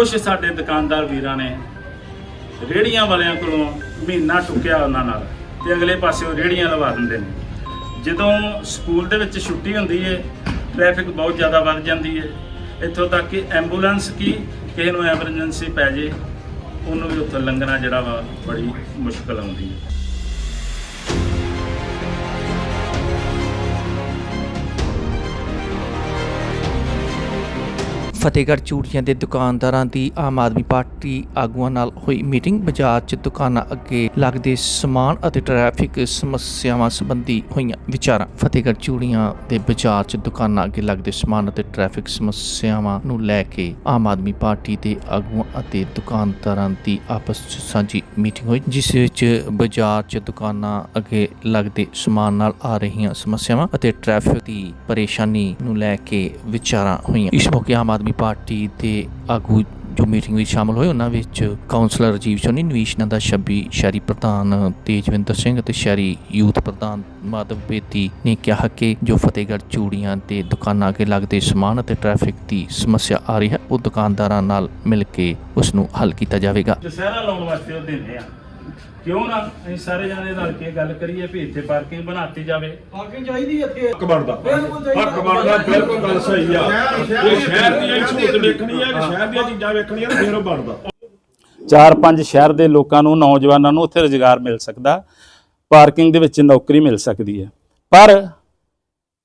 ਕੁਝ ਸਾਡੇ ਦੁਕਾਨਦਾਰ ਵੀਰਾਂ ਨੇ ਰੇੜੀਆਂ ਵਾਲਿਆਂ ਕੋਲੋਂ ਮਹੀਨਾ ਟੁੱਕਿਆ ਉਹਨਾਂ ਨਾਲ ਤੇ ਅਗਲੇ ਪਾਸੇ ਰੇੜੀਆਂ ਲਵਾ ਦਿੰਦੇ ਨੇ। ਜਦੋਂ ਸਕੂਲ ਦੇ ਵਿੱਚ ਛੁੱਟੀ ਹੁੰਦੀ ਹੈ ਟ੍ਰੈਫਿਕ ਬਹੁਤ ਜ਼ਿਆਦਾ ਵੱਧ ਜਾਂਦੀ ਹੈ ਇੱਥੋਂ ਤੱਕ ਕਿ ਐਂਬੂਲੈਂਸ ਕੀ, ਕਿਸੇ ਨੂੰ ਐਮਰਜੈਂਸੀ ਪੈ ਜੇ, ਉਹਨੂੰ ਵੀ ਉੱਥੋਂ ਲੰਘਣਾ ਜਿਹੜਾ ਵਾ ਬੜੀ ਮੁਸ਼ਕਲ ਆਉਂਦੀ ਹੈ ਫਤਿਹਗੜ੍ਹ ਚੂੜੀਆਂ ਦੇ ਦੁਕਾਨਦਾਰਾਂ ਦੀ ਆਮ ਆਦਮੀ ਪਾਰਟੀ ਆਗੂਆਂ ਨਾਲ ਹੋਈ ਮੀਟਿੰਗ। ਬਾਜ਼ਾਰ 'ਚ ਦੁਕਾਨਾਂ ਅੱਗੇ ਲੱਗਦੇ ਸਮਾਨ ਅਤੇ ਟ੍ਰੈਫਿਕ ਸਮੱਸਿਆਵਾਂ ਸੰਬੰਧੀ ਹੋਈਆਂ ਵਿਚਾਰਾਂ। ਫਤਿਹਗੜ੍ਹ ਚੂੜੀਆਂ ਦੇ ਬਾਜ਼ਾਰ 'ਚ ਦੁਕਾਨਾਂ ਅੱਗੇ ਲੱਗਦੇ ਸਮਾਨ ਅਤੇ ਟ੍ਰੈਫਿਕ ਸਮੱਸਿਆਵਾਂ ਨੂੰ ਲੈ ਕੇ ਆਮ ਆਦਮੀ ਪਾਰਟੀ ਦੇ ਆਗੂਆਂ ਅਤੇ ਦੁਕਾਨਦਾਰਾਂ ਦੀ ਆਪਸ 'ਚ ਸਾਂਝੀ ਮੀਟਿੰਗ ਹੋਈ, ਜਿਸ ਵਿੱਚ ਬਾਜ਼ਾਰ 'ਚ ਦੁਕਾਨਾਂ ਅੱਗੇ ਲੱਗਦੇ ਸਮਾਨ ਨਾਲ ਆ ਰਹੀਆਂ ਸਮੱਸਿਆਵਾਂ ਅਤੇ ਟ੍ਰੈਫਿਕ ਦੀ ਪਰੇਸ਼ਾਨੀ ਨੂੰ ਲੈ ਕੇ ਵਿਚਾਰਾਂ ਹੋਈਆਂ। ਇਸ ਮੌਕੇ ਆਮ ਆਦਮੀ ਪਾਰਟੀ ਦੇ ਆਗੂ ਜੋ ਮੀਟਿੰਗ ਵਿੱਚ ਸ਼ਾਮਲ ਹੋਏ, ਉਹਨਾਂ ਵਿੱਚ ਕਾਉਂਸਲਰ ਰਾਜੀਵ ਚੋਨੀ ਨਵੀਸ਼ ਨੰਦਾ ਛੱਬੀ ਸ਼ਹਿਰੀ ਪ੍ਰਧਾਨ ਤੇਜਵਿੰਦਰ ਸਿੰਘ ਅਤੇ ਸ਼ਹਿਰੀ ਯੂਥ ਪ੍ਰਧਾਨ ਮਾਧਵ ਬੇਦੀ ਨੇ ਕਿਹਾ ਕਿ ਜੋ ਫਤਿਹਗੜ੍ਹ ਚੂੜੀਆਂ ਤੇ ਦੁਕਾਨਾਂ ਅੱਗੇ ਲੱਗਦੇ ਸਮਾਨ ਅਤੇ ਟ੍ਰੈਫਿਕ ਦੀ ਸਮੱਸਿਆ ਆ ਰਹੀ ਹੈ, ਉਹ ਦੁਕਾਨਦਾਰਾਂ ਨਾਲ ਮਿਲ ਕੇ ਉਸ ਨੂੰ ਹੱਲ ਕੀਤਾ ਜਾਵੇਗਾ। ਦੁਸਹਿਰਾ ਲਾਉਣ ਵਾਸਤੇ ਉਹ ਦਿੰਦੇ ਆ। ਕਿਉਂ ਨਾ ਅਸੀਂ ਸਾਰੇ ਜਾਣੇ ਰਲ ਕੇ ਗੱਲ ਕਰੀਏ ਵੀ ਇੱਥੇ ਪਾਰਕਿੰਗ ਬਣਾਤੀ ਜਾਵੇ। ਪਾਰਕਿੰਗ ਚਾਹੀਦੀ ਇੱਥੇ। ਹੱਕ ਬਣਦਾ। ਬਿਲਕੁਲ ਚਾਹੀਦਾ। ਹੱਕ ਬਣਦਾ ਬਿਲਕੁਲ ਗੱਲ ਸਹੀ ਆ। ਜੇ ਸ਼ਹਿਰ ਦੀ ਸਹੂਲਤ ਵੇਖਣੀ ਆ ਕਿ ਸ਼ਹਿਰ ਦੀਆਂ ਚੀਜ਼ਾਂ ਵੇਖਣੀਆਂ ਤਾਂ ਫਿਰ ਉਹ ਬਣਦਾ। ਚਾਰ ਪੰਜ ਸ਼ਹਿਰ ਦੇ ਲੋਕਾਂ ਨੂੰ ਨੌਜਵਾਨਾਂ ਨੂੰ ਉੱਥੇ ਰੁਜ਼ਗਾਰ ਮਿਲ ਸਕਦਾ। ਪਾਰਕਿੰਗ ਦੇ ਵਿੱਚ ਨੌਕਰੀ ਮਿਲ ਸਕਦੀ ਹੈ। ਪਰ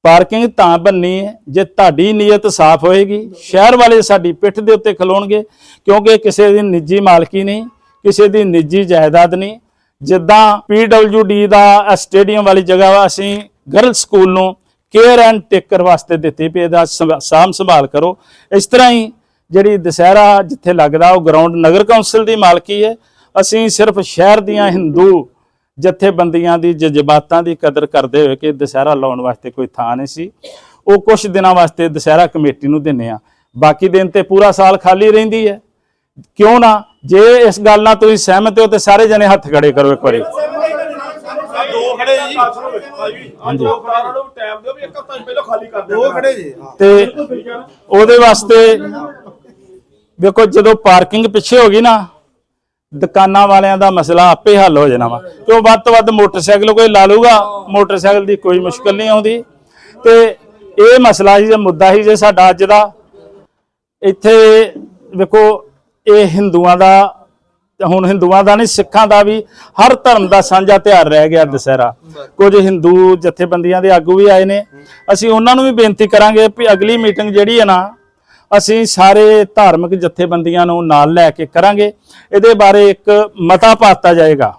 ਪਾਰਕਿੰਗ ਤਾਂ ਬੰਨੀ ਹੈ ਜੇ ਤੁਹਾਡੀ ਨੀਅਤ ਸਾਫ਼ ਹੋਏਗੀ ਸ਼ਹਿਰ ਵਾਲੇ ਸਾਡੀ ਪਿੱਠ ਦੇ ਉੱਤੇ ਖਲੋਣਗੇ ਕਿਉਂਕਿ ਇਹ ਕਿਸੇ ਦੀ ਨਿੱਜੀ ਮਾਲਕੀ ਨਹੀਂ ਕਿਸੇ ਦੀ ਨਿੱਜੀ ਜਾਇਦਾਦ ਨਹੀਂ। ਜਿੱਦਾਂ ਪੀਡਬਲਯੂਡੀ ਦਾ ਸਟੇਡੀਅਮ ਵਾਲੀ ਜਗ੍ਹਾ ਵਾ, ਅਸੀਂ ਗਰਲ ਸਕੂਲ ਨੂੰ ਕੇਅਰ ਐਂਡ ਟੇਕਰ ਵਾਸਤੇ ਦਿੱਤੀ ਵੀ ਇਹਦਾ ਸੰਭ- ਸਾਂਭ ਸੰਭਾਲ ਕਰੋ। ਇਸ ਤਰ੍ਹਾਂ ਹੀ ਜਿਹੜੀ ਦੁਸਹਿਰਾ ਜਿੱਥੇ ਲੱਗਦਾ, ਉਹ ਗਰਾਊਂਡ ਨਗਰ ਕੌਂਸਲ ਦੀ ਮਾਲਕੀ ਹੈ। ਅਸੀਂ ਸਿਰਫ ਸ਼ਹਿਰ ਦੀਆਂ ਹਿੰਦੂ ਜਥੇਬੰਦੀਆਂ ਦੀ ਜਜ਼ਬਾਤਾਂ ਦੀ ਕਦਰ ਕਰਦੇ ਹੋਏ ਕਿ ਦੁਸਹਿਰਾ ਲਾਉਣ ਵਾਸਤੇ ਕੋਈ ਥਾਂ ਨਹੀਂ ਸੀ। ਉਹ ਕੁਝ ਦਿਨਾਂ ਵਾਸਤੇ ਦੁਸਹਿਰਾ ਕਮੇਟੀ ਨੂੰ ਦਿੰਨੇ ਆ ਬਾਕੀ ਦਿਨ ਤੇ ਪੂਰਾ ਸਾਲ ਖਾਲੀ ਰਹਿੰਦੀ ਹੈ। ਕਿਉਂ ਨਾ ਜੇ ਇਸ ਗੱਲ ਨਾਲ ਤੁਸੀਂ ਸਹਿਮਤ ਹੋ ਤੇ ਸਾਰੇ ਜਣੇ ਹੱਥ ਖੜੇ ਕਰੋ ਇੱਕ ਵਾਰੀ। ਦੋ ਖੜੇ ਜੀ। ਹਾਂਜੀ। ਦੋ ਖੜੇ ਨੂੰ ਟਾਈਮ ਦਿਓ ਵੀ ਇੱਕ ਹਫ਼ਤਾ ਪਹਿਲਾਂ ਖਾਲੀ ਕਰ ਦਿਓ। ਦੋ ਖੜੇ ਜੀ ਤੇ ਉਹਦੇ ਵਾਸਤੇ ਵੇਖੋ ਜਦੋਂ ਪਾਰਕਿੰਗ ਪਿੱਛੇ ਹੋ ਗਈ ਨਾ ਦੁਕਾਨਾਂ ਵਾਲਿਆਂ ਦਾ ਮਸਲਾ ਆਪੇ ਹੱਲ ਹੋ ਜਾਣਾ ਵਾ। ਕਿਉਂ ਵੱਧ ਤੋਂ ਵੱਧ ਮੋਟਰਸਾਈਕਲ ਕੋਈ ਲਾ ਲੂਗਾ ਮੋਟਰਸਾਈਕਲ ਦੀ ਕੋਈ ਮੁਸ਼ਕਲ ਨਹੀਂ ਆਉਂਦੀ। ਤੇ ਇਹ ਮਸਲਾ ਹੀ ਜੇ ਮੁੱਦਾ ਹੀ ਜੇ ਸਾਡਾ ਅੱਜ ਦਾ। ਇੱਥੇ ਵੇਖੋ ਇਹ ਹਿੰਦੂਆਂ ਦਾ, ਹੁਣ ਹਿੰਦੂਆਂ ਦਾ ਨਹੀਂ, ਸਿੱਖਾਂ ਦਾ ਵੀ ਹਰ ਧਰਮ ਦਾ ਸਾਂਝਾ ਤਿਉਹਾਰ ਰਹਿ ਗਿਆ ਦੁਸਹਿਰਾ। ਕੁਝ ਹਿੰਦੂ ਜਥੇਬੰਦੀਆਂ ਦੇ ਆਗੂ ਵੀ ਆਏ ਨੇ। ਅਸੀਂ ਉਹਨਾਂ ਨੂੰ ਵੀ ਬੇਨਤੀ ਕਰਾਂਗੇ ਵੀ ਅਗਲੀ ਮੀਟਿੰਗ ਜਿਹੜੀ ਹੈ ਨਾ, ਅਸੀਂ ਸਾਰੇ ਧਾਰਮਿਕ ਜਥੇਬੰਦੀਆਂ ਨੂੰ ਨਾਲ ਲੈ ਕੇ ਕਰਾਂਗੇ। ਇਹਦੇ ਬਾਰੇ ਇੱਕ ਮਤਾ ਪਾਤਾ ਜਾਏਗਾ।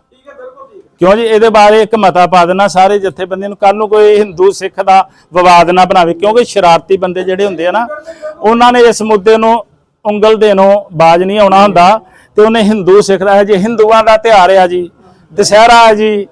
ਕਿਉਂ ਜੀ? ਇਹਦੇ ਬਾਰੇ ਇੱਕ ਮਤਾ ਪਾ ਦੇਣਾ ਸਾਰੇ ਜਥੇਬੰਦੀਆਂ ਨੂੰ। ਕੱਲ ਨੂੰ ਕੋਈ ਹਿੰਦੂ, ਸਿੱਖ ਦਾ ਵਿਵਾਦ ਨਾ ਬਣਾਵੇ, ਕਿਉਂਕਿ ਸ਼ਰਾਰਤੀ ਬੰਦੇ ਜਿਹੜੇ ਹੁੰਦੇ ਆ ਨਾ, ਉਹਨਾਂ ਨੇ ਇਸ ਮੁੱਦੇ ਨੂੰ ਉਂਗਲ ਦੇ ਨੂੰ ਬਾਜ ਨਹੀਂ ਆਉਣਾ ਹੁੰਦਾ ਤੇ ਉਹਨੇ ਹਿੰਦੂ ਸਿੱਖ ਦਾ ਜੇ ਹਿੰਦੂਆਂ ਦਾ ਤਿਉਹਾਰ ਆ ਜੀ, ਦੁਸਹਿਰਾ ਆ ਜੀ।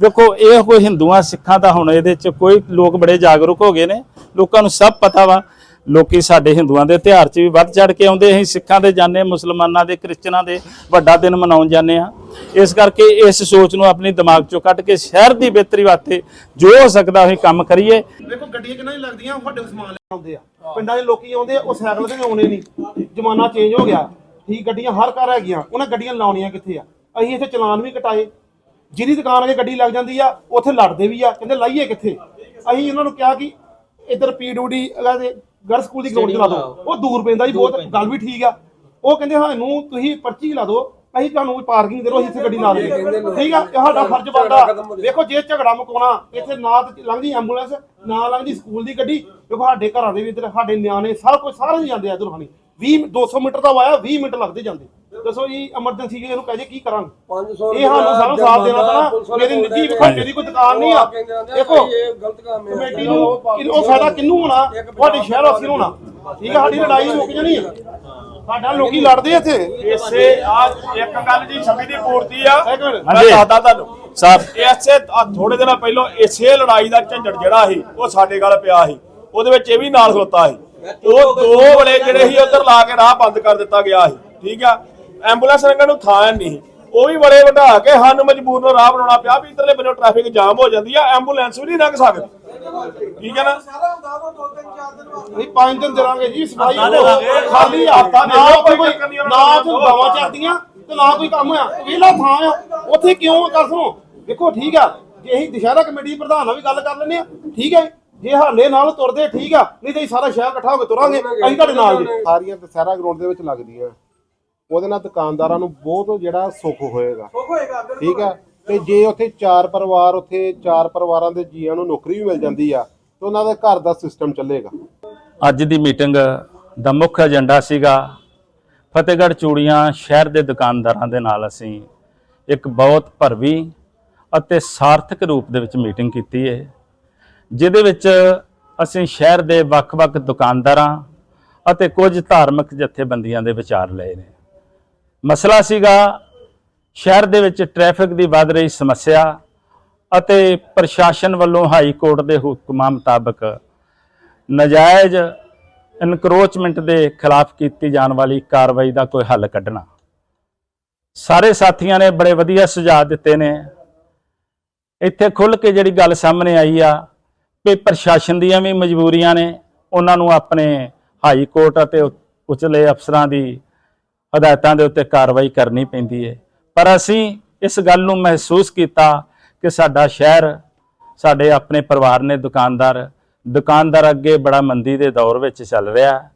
ਵੇਖੋ, ਇਹ ਕੋਈ ਹਿੰਦੂਆਂ ਸਿੱਖਾਂ ਦਾ ਹੁਣ ਇਹਦੇ ਚ ਕੋਈ ਲੋਕ ਬੜੇ ਜਾਗਰੂਕ ਹੋ ਗਏ ਨੇ, ਲੋਕਾਂ ਨੂੰ ਸਭ ਪਤਾ ਵਾ। ਲੋਕੀ ਸਾਡੇ ਹਿੰਦੂਆਂ ਦੇ ਤਿਉਹਾਰ 'ਚ ਵੀ ਵੱਧ ਚੜ ਕੇ ਆਉਂਦੇ, ਅਸੀਂ ਸਿੱਖਾਂ ਦੇ ਜਾਂਦੇ, ਮੁਸਲਮਾਨਾਂ ਦੇ, ਕ੍ਰਿਸਚਨਾਂ ਦੇ ਵੱਡਾ ਦਿਨ ਮਨਾਉਣ ਜਾਂਦੇ ਆ ਇਸ ਕਰਕੇ ਇਸ ਸੋਚ ਨੂੰ ਆਪਣੇ ਦਿਮਾਗ 'ਚੋਂ ਕੱਢ ਕੇ ਸ਼ਹਿਰ ਦੀ ਬਿਹਤਰੀ ਵਾਸਤੇ ਜੋ ਹੋ ਸਕਦਾ ਅਸੀਂ ਕੰਮ ਕਰੀਏ। ਦੇਖੋ, ਗੱਡੀਆਂ ਕਿੰਨਾ ਨਹੀਂ ਲੱਗਦੀਆਂ ਵੱਡੇ ਸਮਾਨ ਆਉਂਦੇ ਆ। ਪਿੰਡਾਂ ਦੇ ਲੋਕੀ ਆਉਂਦੇ ਆ, ਉਹ ਸਾਈਕਲ ਤੇ ਵੀ ਆਉਣੇ ਨਹੀਂ। ਜ਼ਮਾਨਾ ਚੇਂਜ ਹੋ ਗਿਆ। ਠੀਕ, ਗੱਡੀਆਂ ਹਰ ਘਰ ਹੈਗੀਆਂ, ਉਹਨਾਂ ਗੱਡੀਆਂ ਲਾਉਣੀਆਂ ਕਿੱਥੇ ਆ? ਅਸੀਂ ਇੱਥੇ ਚਲਾਨ ਵੀ ਕਟਾਏ। ਜਿਹਦੀ ਦੁਕਾਨ ਅਗੇ ਗੱਡੀ ਲੱਗ ਜਾਂਦੀ ਆ, ਉੱਥੇ ਲੜਦੇ ਵੀ ਆ, ਕਹਿੰਦੇ ਲਾਈਏ ਕਿੱਥੇ? ਅਸੀਂ ਉਹਨਾਂ ਨੂੰ ਕਿਹਾ ਕਿ ਇੱਧਰ ਪੀਡਬਲਯੂਡੀ ਦੇ ਗਰ ਸਕੂਲ ਦੀ ਗਰਾਊਂਡ 'ਚ ਲਾ ਦਿਓ ਉਹ ਦੂਰ ਪੈਂਦਾ ਜੀ ਬਹੁਤ ਗੱਲ ਵੀ ਠੀਕ ਆ। ਉਹ ਕਹਿੰਦੇ ਸਾਨੂੰ ਤੁਸੀਂ ਪਰਚੀ ਲਾ ਦਿਓ ਅਸੀਂ ਤੁਹਾਨੂੰ ਪਾਰਕਿੰਗ ਦੇ ਅਸੀਂ ਇੱਥੇ ਗੱਡੀ ਲਾ ਲਈਏ ਠੀਕ ਆ? ਇਹ ਸਾਡਾ ਫਰਜ਼ ਬਣਦਾ। ਦੇਖੋ ਜੇ ਝਗੜਾ ਮੁਕਾਉਣਾ ਇੱਥੇ ਨਾ ਲੰਘਦੀ ਐਂਬੂਲੈਂਸ ਨਾ ਲੰਘਦੀ ਸਕੂਲ ਦੀ ਗੱਡੀ। ਦੇਖੋ ਸਾਡੇ ਘਰਾਂ ਦੇ ਵੀ ਇੱਧਰ ਸਾਡੇ ਨਿਆਣੇ ਸਭ ਕੁਝ ਸਾਰੇ ਜਾਂਦੇ ਆ ਇੱਧਰ ਹਾਣੀ। 20 200 ਮੀਟਰ ਦਾ ਵਾਇਆ 20 ਮਿੰਟ ਲੱਗਦੇ ਜਾਂਦੇ। ਦੱਸੋ ਜੀ ਐਮਰਜੈਂਸੀ ਇਹਨੂੰ ਕਹੇ ਕੀ ਕਰਾਂਗੇ? 500 ਇਹ ਸਾਨੂੰ ਸਾਰਾ ਸਾਥ ਦੇਣਾ ਪੈਣਾ ਮੇਰੀ ਨਿੱਜੀ ਵੇਖੋ ਮੇਰੀ ਕੋਈ ਦੁਕਾਨ ਨਹੀਂ ਆ। ਦੇਖੋ ਇਹ ਗਲਤ ਕੰਮ ਹੈ। ਕਮੇਟੀ ਨੂੰ ਕਿ- ਉਹ ਫਾਇਦਾ ਕਿੰਨੂੰ ਹੋਣਾ? ਤੁਹਾਡੇ ਸ਼ਹਿਰ ਵਾਸੀ ਨੂੰ ਹੋਣਾ। ਠੀਕ ਹੈ ਸਾਡੀ ਲੜਾਈ ਮੁੱਕ ਜਾਣੀ ਹੈ ਸਾਡਾ ਲੋਕੀ ਲੜਦੇ ਇੱਥੇ। ਇਸੇ ਆ ਇੱਕ ਗੱਲ ਜੀ ਛਵੀ ਦੀ ਪੂਰਤੀ ਆ। ਮੈਂ। ਦੱਸਦਾ ਤੁਹਾਨੂੰ। ਸਾਹਿਬ। ਇਸੇ ਥੋੜੇ ਦਿਨਾਂ ਪਹਿਲਾਂ ਇਸੇ ਲੜਾਈ ਦਾ ਝੰਡੜ ਜਿਹੜਾ ਸੀ ਉਹ ਸਾਡੇ ਗੱਲ ਪਿਆ ਸੀ। ਉਹਦੇ ਵਿੱਚ ਇਹ ਵੀ ਨਾਲ ਖਲੋਤਾ ਸੀ। ਉਹ ਦੋ ਵਲੇ ਜਿਹੜੇ ਸੀ ਉਧਰ ਲਾ ਕੇ ਰਾਹ ਬੰਦ ਕਰ ਦਿੱਤਾ ਗਿਆ ਸੀ। ਠੀਕ ਆ? ਐਂਬੂਲੈਂਸ ਲੰਘਣ ਨੂੰ ਥਾਂ ਨਹੀਂ। ਉਹ ਵੀ ਬੜੇ ਵਧਾ ਕੇ ਸਾਨੂੰ ਮਜਬੂਰ ਨੂੰ ਰਾਹ ਬਣਾਉਣਾ ਪਿਆ ਵੀ ਇਧਰਲੇ ਬੰਨੇ ਟ੍ਰੈਫਿਕ ਜਾਮ ਹੋ ਜਾਂਦੀ ਆ ਐਂਬੂਲੈਂਸ ਵੀ ਨਹੀਂ ਲੰਘ ਸਕਦੀ। ਠੀਕ ਹੈ ਨਾ? ਨਹੀਂ ਪੰਜ ਦਿਨ ਦੇਵਾਂਗੇ ਜੀ ਸਫ਼ਾਈ। ਖਾਲੀ ਹਫ਼ਤਾ ਦੇ ਨਾ ਕੋਈ ਕੋਈ ਨਾ ਦਿਓ। ਗਾਵਾਂ ਚਰਦੀਆਂ ਤੇ ਨਾ ਕੋਈ ਕੰਮ ਆ ਵਿਹਲਾ ਥਾਂ ਆ। ਉੱਥੇ ਕਿਉਂ ਕਰ ਸੁਣੋ। ਦੇਖੋ ਠੀਕ ਆ। ਜੇ ਅਸੀਂ ਦੁਸ਼ਹਿਰਾ ਕਮੇਟੀ ਪ੍ਰਧਾਨ ਨਾਲ ਵੀ ਗੱਲ ਕਰ ਲੈਂਦੇ ਆ ਠੀਕ ਹੈ ਜੇ। ਹਾਲੇ ਨਾਲ ਤੁਰਦੇ ਠੀਕ ਆ। ਨਹੀਂ ਤੇ ਅਸੀਂ ਸਾਰਾ ਸ਼ਹਿਰ ਇਕੱਠਾ ਹੋ ਕੇ ਤੁਰਾਂਗੇ। ਅਸੀਂ ਤੁਹਾਡੇ ਨਾਲ ਜੀ। ਸਾਰੀਆਂ ਦੁਸਹਿਰਾ ਗਰਾਊਂਡ ਦੇ ਵਿੱਚ ਲੱਗਦੀਆਂ। ਉਹਦੇ ਨਾਲ ਦੁਕਾਨਦਾਰਾਂ ਨੂੰ ਬਹੁਤ ਜਿਹੜਾ ਸੁੱਖ ਹੋਏਗਾ। ਠੀਕ ਹੈ? ਤੇ ਜੇ ਉੱਥੇ ਚਾਰ ਪਰਿਵਾਰ ਉੱਥੇ ਚਾਰ ਪਰਿਵਾਰਾਂ ਦੇ ਜੀਆਂ ਨੂੰ ਨੌਕਰੀ ਵੀ ਮਿਲ ਜਾਂਦੀ ਆ ਤੇ ਉਹਨਾਂ ਦੇ ਘਰ ਦਾ ਸਿਸਟਮ ਚੱਲੇਗਾ। ਅੱਜ ਦੀ ਮੀਟਿੰਗ ਦਾ ਮੁੱਖ ਏਜੰਡਾ ਸੀਗਾ ਫਤਿਹਗੜ੍ਹ ਚੂੜੀਆਂ ਸ਼ਹਿਰ ਦੇ ਦੁਕਾਨਦਾਰਾਂ ਦੇ ਨਾਲ ਅਸੀਂ ਇੱਕ ਬਹੁਤ ਭਰਵੀ ਅਤੇ ਸਾਰਥਕ ਰੂਪ ਦੇ ਵਿੱਚ ਮੀਟਿੰਗ ਕੀਤੀ ਹੈ ਜਿਹਦੇ ਵਿੱਚ ਅਸੀਂ ਸ਼ਹਿਰ ਦੇ ਵੱਖ-ਵੱਖ ਦੁਕਾਨਦਾਰਾਂ ਅਤੇ ਕੁਝ ਧਾਰਮਿਕ ਜਥੇਬੰਦੀਆਂ ਦੇ ਵਿਚਾਰ ਲਏ ਨੇ। ਮਸਲਾ ਸੀਗਾ ਸ਼ਹਿਰ ਦੇ ਵਿੱਚ ਟ੍ਰੈਫਿਕ ਦੀ ਵੱਧ ਰਹੀ ਸਮੱਸਿਆ ਅਤੇ ਪ੍ਰਸ਼ਾਸਨ ਵੱਲੋਂ ਹਾਈ ਕੋਰਟ ਦੇ ਹੁਕਮਾਂ ਮੁਤਾਬਕ ਨਜਾਇਜ਼ ਇਨਕਰੋਚਮੈਂਟ ਦੇ ਖਿਲਾਫ ਕੀਤੀ ਜਾਣ ਵਾਲੀ ਕਾਰਵਾਈ ਦਾ ਕੋਈ ਹੱਲ ਕੱਢਣਾ। ਸਾਰੇ ਸਾਥੀਆਂ ਨੇ ਬੜੇ ਵਧੀਆ ਸੁਝਾਅ ਦਿੱਤੇ ਨੇ। ਇੱਥੇ ਖੁੱਲ ਕੇ ਜਿਹੜੀ ਗੱਲ ਸਾਹਮਣੇ ਆਈ ਆ ਕਿ ਪ੍ਰਸ਼ਾਸਨ ਦੀਆਂ ਵੀ ਮਜਬੂਰੀਆਂ ਨੇ, ਉਹਨਾਂ ਨੂੰ ਆਪਣੇ ਹਾਈ ਕੋਰਟ ਅਤੇ ਉਚਲੇ ਅਫਸਰਾਂ ਦੀ ਹਦਾਇਤਾਂ ਦੇ ਉੱਤੇ ਕਾਰਵਾਈ ਕਰਨੀ ਪੈਂਦੀ ਹੈ ਪਰ ਅਸੀਂ ਇਸ ਗੱਲ ਨੂੰ ਮਹਿਸੂਸ ਕੀਤਾ ਕਿ ਸਾਡਾ ਸ਼ਹਿਰ, ਸਾਡੇ ਆਪਣੇ ਪਰਿਵਾਰ ਨੇ ਦੁਕਾਨਦਾਰ ਦੁਕਾਨਦਾਰ ਅੱਗੇ ਬੜਾ ਮੰਦੀ ਦੇ ਦੌਰ ਵਿੱਚ ਚੱਲ ਰਿਹਾ।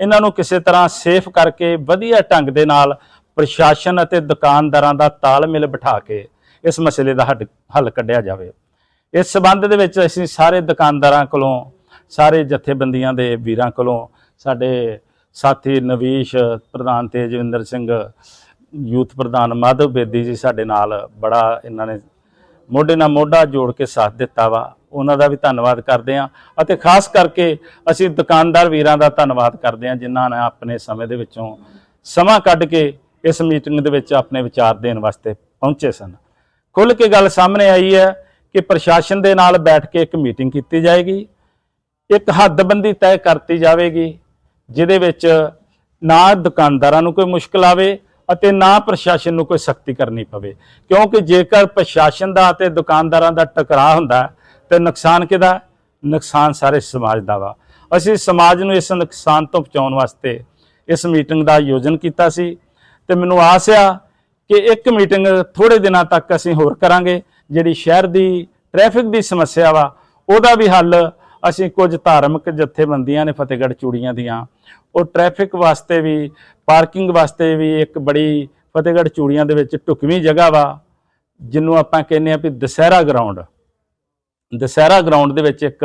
ਇਹਨਾਂ ਨੂੰ ਕਿਸੇ ਤਰ੍ਹਾਂ ਸੇਫ ਕਰਕੇ ਵਧੀਆ ਢੰਗ ਦੇ ਨਾਲ ਪ੍ਰਸ਼ਾਸਨ ਅਤੇ ਦੁਕਾਨਦਾਰਾਂ ਦਾ ਤਾਲਮੇਲ ਬਿਠਾ ਕੇ ਇਸ ਮਸਲੇ ਦਾ ਹੱਡ- ਹੱਲ ਕੱਢਿਆ ਜਾਵੇ। ਇਸ ਸਬੰਧ ਦੇ ਵਿੱਚ ਅਸੀਂ ਸਾਰੇ ਦੁਕਾਨਦਾਰਾਂ ਕੋਲੋਂ, ਸਾਰੇ ਜਥੇਬੰਦੀਆਂ ਦੇ ਵੀਰਾਂ ਕੋਲੋਂ, ਸਾਡੇ ਸਾਥੀ ਨਵੀਸ਼, ਪ੍ਰਧਾਨ ਤੇਜਵਿੰਦਰ ਸਿੰਘ, ਯੂਥ ਪ੍ਰਧਾਨ ਮਾਧਵ ਬੇਦੀ ਜੀ ਸਾਡੇ ਨਾਲ ਬੜਾ ਇਹਨਾਂ ਨੇ ਮੋਢੇ ਨਾਲ ਮੋਢਾ ਜੋੜ ਕੇ ਸਾਥ ਦਿੱਤਾ ਵਾ। ਉਹਨਾਂ ਦਾ ਵੀ ਧੰਨਵਾਦ ਕਰਦੇ ਹਾਂ ਅਤੇ ਖਾਸ ਕਰਕੇ ਅਸੀਂ ਦੁਕਾਨਦਾਰ ਵੀਰਾਂ ਦਾ ਧੰਨਵਾਦ ਕਰਦੇ ਹਾਂ ਜਿਨ੍ਹਾਂ ਨੇ ਆਪਣੇ ਸਮੇਂ ਦੇ ਵਿੱਚੋਂ ਸਮਾਂ ਕੱਢ ਕੇ ਇਸ ਮੀਟਿੰਗ ਦੇ ਵਿੱਚ ਆਪਣੇ ਵਿਚਾਰ ਦੇਣ ਵਾਸਤੇ ਪਹੁੰਚੇ ਸਨ। ਖੁੱਲ ਕੇ ਗੱਲ ਸਾਹਮਣੇ ਆਈ ਹੈ ਕਿ ਪ੍ਰਸ਼ਾਸਨ ਦੇ ਨਾਲ ਬੈਠ ਕੇ ਇੱਕ ਮੀਟਿੰਗ ਕੀਤੀ ਜਾਏਗੀ, ਇੱਕ ਹੱਦਬੰਦੀ ਤੈਅ ਕਰਤੀ ਜਾਵੇਗੀ ਜਿਹਦੇ ਵਿੱਚ ਨਾ ਦੁਕਾਨਦਾਰਾਂ ਨੂੰ ਕੋਈ ਮੁਸ਼ਕਲ ਆਵੇ ਅਤੇ ਨਾ ਪ੍ਰਸ਼ਾਸਨ ਨੂੰ ਕੋਈ ਸਖਤੀ ਕਰਨੀ ਪਵੇ। ਕਿਉਂਕਿ ਜੇਕਰ ਪ੍ਰਸ਼ਾਸਨ ਦਾ ਅਤੇ ਦੁਕਾਨਦਾਰਾਂ ਦਾ ਟਕਰਾਅ ਹੁੰਦਾ ਹੈ, ਤੇ ਨੁਕਸਾਨ ਕਿਹਦਾ? ਨੁਕਸਾਨ ਸਾਰੇ ਸਮਾਜ ਦਾ ਵਾ। ਅਸੀਂ ਸਮਾਜ ਨੂੰ ਇਸ ਨੁਕਸਾਨ ਤੋਂ ਬਚਾਉਣ ਵਾਸਤੇ ਇਸ ਮੀਟਿੰਗ ਦਾ ਆਯੋਜਨ ਕੀਤਾ ਸੀ ਤੇ ਮੈਨੂੰ ਆਸ ਆ ਕਿ ਇੱਕ ਮੀਟਿੰਗ ਥੋੜੇ ਦਿਨਾਂ ਤੱਕ ਅਸੀਂ ਹੋਰ ਕਰਾਂਗੇ। ਜਿਹੜੀ ਸ਼ਹਿਰ ਦੀ ਟ੍ਰੈਫਿਕ ਦੀ ਸਮੱਸਿਆ ਵਾ ਉਹਦਾ ਵੀ ਹੱਲ ਅਸੀਂ ਕੁਝ ਧਾਰਮਿਕ ਜਥੇਬੰਦੀਆਂ ਨੇ ਫਤਿਹਗੜ੍ਹ ਚੂੜੀਆਂ ਦੀਆਂ। ਉਹ ਟ੍ਰੈਫਿਕ ਵਾਸਤੇ ਵੀ ਪਾਰਕਿੰਗ ਵਾਸਤੇ ਵੀ ਇੱਕ ਬੜੀ ਫਤਿਹਗੜ੍ਹ ਚੂੜੀਆਂ ਦੇ ਵਿੱਚ ਢੁਕਵੀਂ ਜਗ੍ਹਾ ਵਾ ਜਿਹਨੂੰ ਆਪਾਂ ਕਹਿੰਦੇ ਆ ਵੀ ਦਸਹਿਰਾ ਗਰਾਊਂਡ ਦਸਹਿਰਾ ਗਰਾਊਂਡ ਦੇ ਵਿੱਚ ਇੱਕ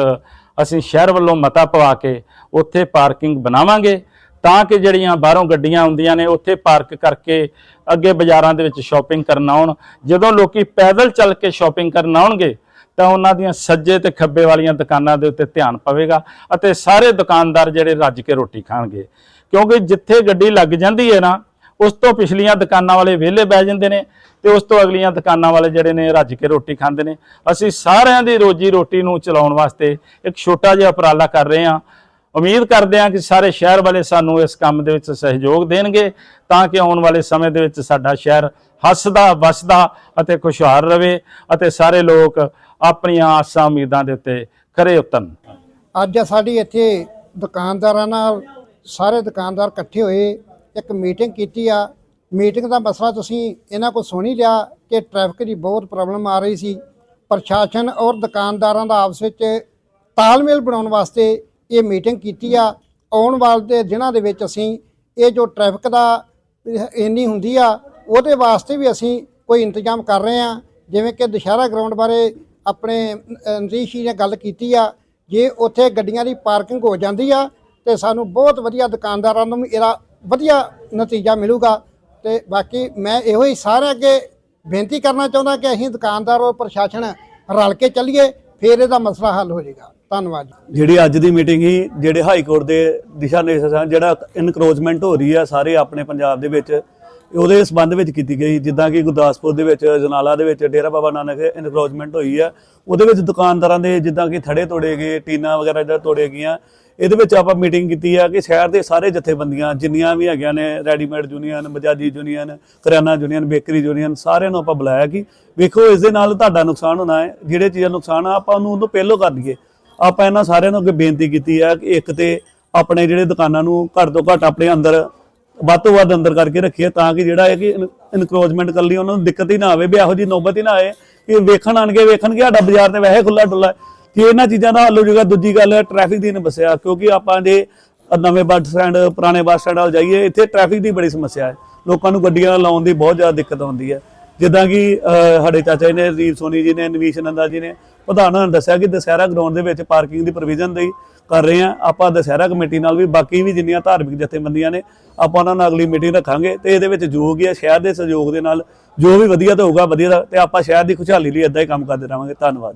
ਅਸੀਂ ਸ਼ਹਿਰ ਵੱਲੋਂ ਮਤਾ ਪਵਾ ਕੇ ਉੱਥੇ ਪਾਰਕਿੰਗ ਬਣਾਵਾਂਗੇ, ਤਾਂ ਕਿ ਜਿਹੜੀਆਂ ਬਾਹਰੋਂ ਗੱਡੀਆਂ ਆਉਂਦੀਆਂ ਨੇ, ਉੱਥੇ ਪਾਰਕ ਕਰਕੇ ਅੱਗੇ ਬਾਜ਼ਾਰਾਂ ਦੇ ਵਿੱਚ ਸ਼ਾਪਿੰਗ ਕਰਨ ਆਉਣ। ਜਦੋਂ ਲੋਕੀ ਪੈਦਲ ਚੱਲ ਕੇ ਸ਼ਾਪਿੰਗ ਕਰਨ ਆਉਣਗੇ ਤਾਂ ਉਹਨਾਂ ਦੀਆਂ ਸੱਜੇ ਤੇ ਖੱਬੇ ਵਾਲੀਆਂ ਦੁਕਾਨਾਂ ਦੇ ਉੱਤੇ ਧਿਆਨ ਪਵੇਗਾ ਅਤੇ ਸਾਰੇ ਦੁਕਾਨਦਾਰ ਜਿਹੜੇ ਰੱਜ ਕੇ ਰੋਟੀ ਖਾਣਗੇ। ਕਿਉਂਕਿ ਜਿੱਥੇ ਗੱਡੀ ਲੱਗ ਜਾਂਦੀ ਹੈ ਨਾ, ਉਸ ਤੋਂ ਪਿਛਲੀਆਂ ਦੁਕਾਨਾਂ ਵਾਲੇ ਵਿਹਲੇ ਬਹਿ ਜਾਂਦੇ ਨੇ ਤੇ ਉਸ ਤੋਂ ਅਗਲੀਆਂ ਦੁਕਾਨਾਂ ਵਾਲੇ ਜਿਹੜੇ ਨੇ ਰੱਜ ਕੇ ਰੋਟੀ ਖਾਂਦੇ ਨੇ। ਅਸੀਂ ਸਾਰਿਆਂ ਦੀ ਰੋਜੀ ਰੋਟੀ ਨੂੰ ਚਲਾਉਣ ਵਾਸਤੇ ਇੱਕ ਛੋਟਾ ਜਿਹਾ ਉਪਰਾਲਾ ਕਰ ਰਹੇ ਹਾਂ। ਉਮੀਦ ਕਰਦੇ ਹਾਂ ਕਿ ਸਾਰੇ ਸ਼ਹਿਰ ਵਾਲੇ ਸਾਨੂੰ ਇਸ ਕੰਮ ਦੇ ਵਿੱਚ ਸਹਿਯੋਗ ਦੇਣਗੇ ਤਾਂ ਕਿ ਆਉਣ ਵਾਲੇ ਸਮੇਂ ਦੇ ਵਿੱਚ ਸਾਡਾ ਸ਼ਹਿਰ ਹੱਸਦਾ, ਵਸਦਾ ਅਤੇ ਖੁਸ਼ਹਾਲ ਰਵੇ ਅਤੇ ਸਾਰੇ ਲੋਕ ਆਪਣੀਆਂ ਆਸਾਂ ਉਮੀਦਾਂ ਦੇ ਉੱਤੇ ਖਰੇ ਉਤਰਨ। ਅੱਜ ਸਾਡੀ ਇੱਥੇ ਦੁਕਾਨਦਾਰਾਂ ਨਾਲ ਸਾਰੇ ਦੁਕਾਨਦਾਰ ਇਕੱਠੇ ਹੋਏ, ਇੱਕ ਮੀਟਿੰਗ ਕੀਤੀ ਆ। ਮੀਟਿੰਗ ਦਾ ਮਸਲਾ ਤੁਸੀਂ ਇਹਨਾਂ ਕੋਲ ਸੁਣੀ ਲਿਆ ਕਿ ਟ੍ਰੈਫਿਕ ਦੀ ਬਹੁਤ ਪ੍ਰੋਬਲਮ ਆ ਰਹੀ ਸੀ। ਪ੍ਰਸ਼ਾਸਨ ਔਰ ਦੁਕਾਨਦਾਰਾਂ ਦਾ ਆਪਸ ਵਿੱਚ ਤਾਲਮੇਲ ਬਣਾਉਣ ਵਾਸਤੇ ਇਹ ਮੀਟਿੰਗ ਕੀਤੀ ਆ। ਆਉਣ ਵਾਲੇ ਦੇ ਦਿਨਾਂ ਦੇ ਵਿੱਚ ਅਸੀਂ ਇਹ ਜੋ ਟ੍ਰੈਫਿਕ ਦਾ ਇੰਨੀ ਹੁੰਦੀ ਆ, ਉਹਦੇ ਵਾਸਤੇ ਵੀ ਅਸੀਂ ਕੋਈ ਇੰਤਜ਼ਾਮ ਕਰ ਰਹੇ ਆ। ਜਿਵੇਂ ਕਿ ਦੁਸ਼ਹਿਰਾ ਗਰਾਊਂਡ ਬਾਰੇ ਆਪਣੇ ਅ, ਜੀ ਨੇ ਗੱਲ ਕੀਤੀ ਆ ਜੇ ਉੱਥੇ ਗੱਡੀਆਂ ਦੀ ਪਾਰਕਿੰਗ ਹੋ ਜਾਂਦੀ ਆ ਤੇ ਸਾਨੂੰ ਬਹੁਤ ਵਧੀਆ ਦੁਕਾਨਦਾਰਾਂ ਨੂੰ ਵੀ ਇਹਦਾ ਵਧੀਆ ਨਤੀਜਾ ਮਿਲੂਗਾ। ਤੇ ਬਾਕੀ ਮੈਂ ਇਹੋ ਹੀ ਸਾਰਿਆਂ ਅੱਗੇ ਬੇਨਤੀ ਕਰਨਾ ਚਾਹੁੰਦਾ ਕਿ ਅਸੀਂ ਦੁਕਾਨਦਾਰ ਔਰ ਪ੍ਰਸ਼ਾਸਨ ਰਲ ਕੇ ਚੱਲੀਏ ਫਿਰ ਇਹਦਾ ਮਸਲਾ ਹੱਲ ਹੋ ਜਾਏਗਾ। ਧੰਨਵਾਦ ਜੀ। ਜਿਹੜੀ ਅੱਜ ਦੀ ਮੀਟਿੰਗ ਹੀ ਜਿਹੜੇ ਹਾਈ ਕੋਰਟ ਦੇ ਦਿਸ਼ਾ ਨਿਰਦੇਸ਼ਾਂ ਜਿਹੜਾ ਇਨਕਰੋਚਮੈਂਟ ਹੋ ਰਹੀ ਆ ਸਾਰੇ ਆਪਣੇ ਪੰਜਾਬ ਦੇ ਵਿੱਚ ਉਹਦੇ ਸਬੰਧ ਵਿੱਚ ਕੀਤੀ ਗਈ ਜਿੱਦਾਂ ਕਿ ਗੁਰਦਾਸਪੁਰ ਦੇ ਵਿੱਚ, ਜਨਾਲਾ ਦੇ ਵਿੱਚ, ਡੇਰਾ ਬਾਬਾ ਨਾਨਕ ਇਨਕਰੋਚਮੈਂਟ ਹੋਈ ਆ। ਉਹਦੇ ਵਿੱਚ ਦੁਕਾਨਦਾਰਾਂ ਦੇ ਜਿੱਦਾਂ ਕਿ ਥੜੇ ਤੋੜੇ ਗਏ, ਟੀਨਾ ਵਗੈਰਾ ਜਿਹੜਾ ਤੋੜੇ ਗਈਆਂ। ਇਹਦੇ ਵਿੱਚ ਆਪਾਂ ਮੀਟਿੰਗ ਕੀਤੀ ਆ ਕਿ ਸ਼ਹਿਰ ਦੇ ਸਾਰੇ ਜਥੇਬੰਦੀਆਂ, ਜਿੰਨੀਆਂ ਵੀ ਹੈਗੀਆਂ ਨੇ ਰੈਡੀਮੇਡ ਯੂਨੀਅਨ ਬਜਾਜੀ ਯੂਨੀਅਨ ਕਰਿਆਨਾ ਯੂਨੀਅਨ ਬੇਕਰੀ ਯੂਨੀਅਨ ਸਾਰਿਆਂ ਨੂੰ ਆਪਾਂ ਬੁਲਾਇਆ ਕਿ ਵੇਖੋ ਇਸ ਦੇ ਨਾਲ ਤੁਹਾਡਾ ਨੁਕਸਾਨ ਹੋਣਾ ਹੈ। ਜਿਹੜੇ ਚੀਜ਼ਾਂ ਨੁਕਸਾਨ ਆ, ਆਪਾਂ ਉਹਨੂੰ ਉਹਨੂੰ ਪਹਿਲੋਂ ਕਰ ਦਈਏ। ਆਪਾਂ ਇਹਨਾਂ ਸਾਰਿਆਂ ਨੂੰ ਅੱਗੇ ਬੇਨਤੀ ਕੀਤੀ ਆ ਕਿ ਇੱਕ ਤੇ ਆਪਣੇ ਜਿਹੜੇ ਦੁਕਾਨਾਂ ਨੂੰ ਘੱਟ ਤੋਂ ਘੱਟ ਆਪਣੇ ਅੰਦਰ ਵੱਧ ਤੋਂ ਵੱਧ ਅੰਦਰ ਕਰਕੇ ਰੱਖੀਏ ਤਾਂ ਕਿ ਜਿਹੜਾ ਹੈ ਕਿ ਇਨਕਰੋਚਮੈਂਟ ਕਰ ਲਈ ਉਹਨਾਂ ਨੂੰ ਦਿੱਕਤ ਹੀ ਨਾ ਆਵੇ, ਵੀ ਇਹੋ ਜੀ ਨੌਬਤ ਹੀ ਨਾ ਆਏ। ਕਿ ਵੇਖਣ ਆਣਗੇ ਵੇਖਣਗੇ ਸਾਡਾ ਬਾਜ਼ਾਰ ਤੇ ਵੈਸੇ ਖੁੱਲਾ ਡੁੱਲਾ ਕਿ ਇਹਨਾਂ ਚੀਜ਼ਾਂ ਦਾ ਹੱਲ ਹੋ ਜਾਊਗਾ, ਦੂਜੀ ਗੱਲ ਹੈ ਟ੍ਰੈਫਿਕ ਦੀ ਨੇ ਕਿਉਂਕਿ ਆਪਾਂ ਜੇ ਨਵੇਂ ਬੱਸ ਸਟੈਂਡ ਪੁਰਾਣੇ ਬੱਸ ਸਟੈਂਡ ਵੱਲ ਜਾਈਏ, ਇੱਥੇ ਟ੍ਰੈਫਿਕ ਦੀ ਬੜੀ ਸਮੱਸਿਆ ਹੈ। ਲੋਕਾਂ ਨੂੰ ਗੱਡੀਆਂ ਲਾਉਣ ਦੀ ਬਹੁਤ ਜ਼ਿਆਦਾ ਦਿੱਕਤ ਆਉਂਦੀ ਹੈ। ਜਿੱਦਾਂ ਕਿ ਸਾਡੇ ਚਾਚਾ ਜੀ ਨੇ ਰੀਪ ਸੋਨੀ ਜੀ ਨੇ, ਨਵੀਸ਼ ਨੰਦਾ ਜੀ ਨੇ ਪ੍ਰਧਾਨਾਂ ਨੇ ਦੱਸਿਆ ਕਿ ਦਸਹਿਰਾ ਗਰਾਊਂਡ ਦੇ ਵਿੱਚ ਪਾਰਕਿੰਗ ਦੀ ਪ੍ਰੋਵੀਜ਼ਨ ਲਈ ਕਰ ਰਹੇ ਆ ਆਪਾਂ ਦਸਹਿਰਾ ਕਮੇਟੀ ਨਾਲ ਵੀ ਬਾਕੀ ਵੀ ਜਿੰਨੀਆਂ ਧਾਰਮਿਕ ਜਥੇਬੰਦੀਆਂ ਨੇ, ਆਪਾਂ ਉਹਨਾਂ ਨਾਲ ਅਗਲੀ ਮੀਟਿੰਗ ਰੱਖਾਂਗੇ ਤੇ ਇਹਦੇ ਵਿੱਚ ਜੋ ਵੀ ਹੈ, ਸ਼ਹਿਰ ਦੇ ਸਹਿਯੋਗ ਦੇ ਨਾਲ ਜੋ ਵੀ ਵਧੀਆ ਤਾਂ ਹੋਊਗਾ, ਵਧੀਆ ਤੇ ਆਪਾਂ ਸ਼ਹਿਰ ਦੀ ਖੁਸ਼ਹਾਲੀ ਲਈ ਇਦਾਂ ਹੀ ਕੰਮ ਕਰਦੇ ਰਹਾਂਗੇ। ਧੰਨਵਾਦ।